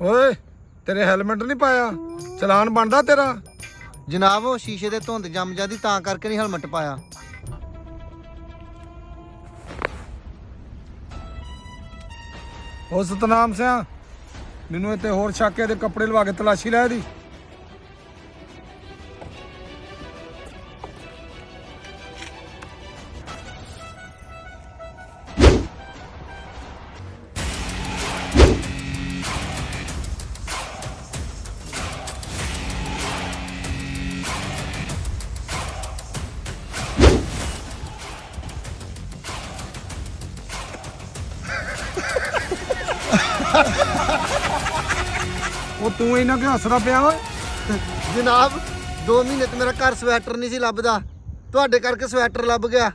ਓਏ ਤੇਰੇ ਹੈਲਮਟ ਨਹੀਂ ਪਾਇਆ? ਚਲਾਨ ਬਣਦਾ ਤੇਰਾ? ਜਨਾਬ ਉਹ ਸ਼ੀਸ਼ੇ ਦੇ ਧੁੰਦ ਜੰਮ ਜਾਂਦੀ ਤਾਂ ਕਰਕੇ ਨਹੀਂ ਹੈਲਮਟ ਪਾਇਆ। ਉਹ ਸਤਨਾਮ ਸਿਆ ਮੈਨੂੰ ਇੱਥੇ ਹੋਰ ਛਾਕੇ ਦੇ ਕੱਪੜੇ ਲਵਾ ਕੇ ਤਲਾਸ਼ੀ ਲੈ ਦੀ। ਉਹ ਤੂੰ ਇਹਨਾਂ ਕਿਉਂ ਹੱਸਦਾ ਪਿਆ ਓਏ? ਜਨਾਬ 2 ਮਹੀਨੇ ਤੇ ਮੇਰਾ ਘਰ ਸਵੈਟਰ ਨਹੀਂ ਸੀ ਲੱਭਦਾ। ਤੁਹਾਡੇ ਕਰਕੇ ਸਵੈਟਰ ਲੱਭ ਗਿਆ।